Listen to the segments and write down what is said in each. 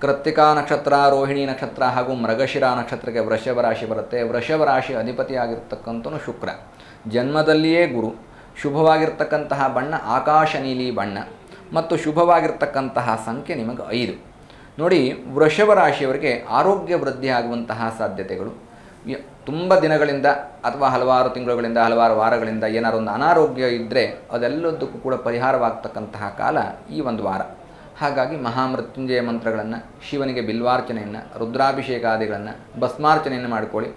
ಕೃತ್ತಿಕಾ ನಕ್ಷತ್ರ, ರೋಹಿಣಿ ನಕ್ಷತ್ರ ಹಾಗೂ ಮೃಗಶಿರ ನಕ್ಷತ್ರಕ್ಕೆ ವೃಷಭ ರಾಶಿ ಬರುತ್ತೆ. ವೃಷಭ ರಾಶಿ ಅಧಿಪತಿಯಾಗಿರ್ತಕ್ಕಂಥನು ಶುಕ್ರ. ಜನ್ಮದಲ್ಲಿಯೇ ಗುರು. ಶುಭವಾಗಿರ್ತಕ್ಕಂತಹ ಬಣ್ಣ ಆಕಾಶ ನೀಲಿ ಬಣ್ಣ ಮತ್ತು ಶುಭವಾಗಿರ್ತಕ್ಕಂತಹ ಸಂಖ್ಯೆ ನಿಮಗೆ ಐದು. ನೋಡಿ, ವೃಷಭ ರಾಶಿಯವರಿಗೆ ಆರೋಗ್ಯ ವೃದ್ಧಿ ಆಗುವಂತಹ ಸಾಧ್ಯತೆಗಳು. ತುಂಬ ದಿನಗಳಿಂದ ಅಥವಾ ಹಲವಾರು ತಿಂಗಳುಗಳಿಂದ, ಹಲವಾರು ವಾರಗಳಿಂದ ಏನಾದರೂ ಒಂದು ಅನಾರೋಗ್ಯ ಇದ್ದರೆ ಅದೆಲ್ಲದಕ್ಕೂ ಕೂಡ ಪರಿಹಾರವಾಗ್ತಕ್ಕಂತಹ ಕಾಲ ಈ ಒಂದು ವಾರ. ಹಾಗಾಗಿ ಮಹಾಮೃತ್ಯುಂಜಯ ಮಂತ್ರಗಳನ್ನು, ಶಿವನಿಗೆ ಬಿಲ್ವಾರ್ಚನೆಯನ್ನು, ರುದ್ರಾಭಿಷೇಕಾದಿಗಳನ್ನು, ಭಸ್ಮಾರ್ಚನೆಯನ್ನು ಮಾಡಿಕೊಳ್ಳಿ.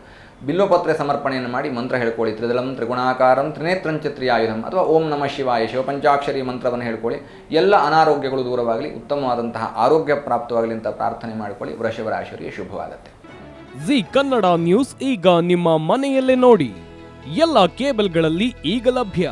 ಬಿಲ್ಲೋಪತ್ರೆ ಸಮರ್ಪಣೆಯನ್ನು ಮಾಡಿ ಮಂತ್ರ ಹೇಳ್ಕೊಳ್ಳಿ. ತ್ರಿದಳಂ ತ್ರಿಗುಣಾಕಾರಂ ತ್ರಿನೇತ್ರಂಚ ತ್ರಿಯಾಯುಧಂ ಅಥವಾ ಓಂ ನಮಃ ಶಿವಾಯ ಶಿವಪಂಚಾಕ್ಷರಿ ಮಂತ್ರವನ್ನು ಹೇಳ್ಕೊಳ್ಳಿ. ಎಲ್ಲ ಅನಾರೋಗ್ಯಗಳು ದೂರವಾಗಲಿ, ಉತ್ತಮವಾದಂತಹ ಆರೋಗ್ಯ ಪ್ರಾಪ್ತವಾಗಲಿ ಅಂತ ಪ್ರಾರ್ಥನೆ ಮಾಡಿಕೊಳ್ಳಿ. ವೃಷಭ ರಾಶಿಯವರಿಗೆ ಶುಭವಾಗುತ್ತೆ. ಜಿ ಕನ್ನಡ ನ್ಯೂಸ್ ಈಗ ನಿಮ್ಮ ಮನೆಯಲ್ಲೇ ನೋಡಿ. ಎಲ್ಲ ಕೇಬಲ್ಗಳಲ್ಲಿ ಈಗ ಲಭ್ಯ.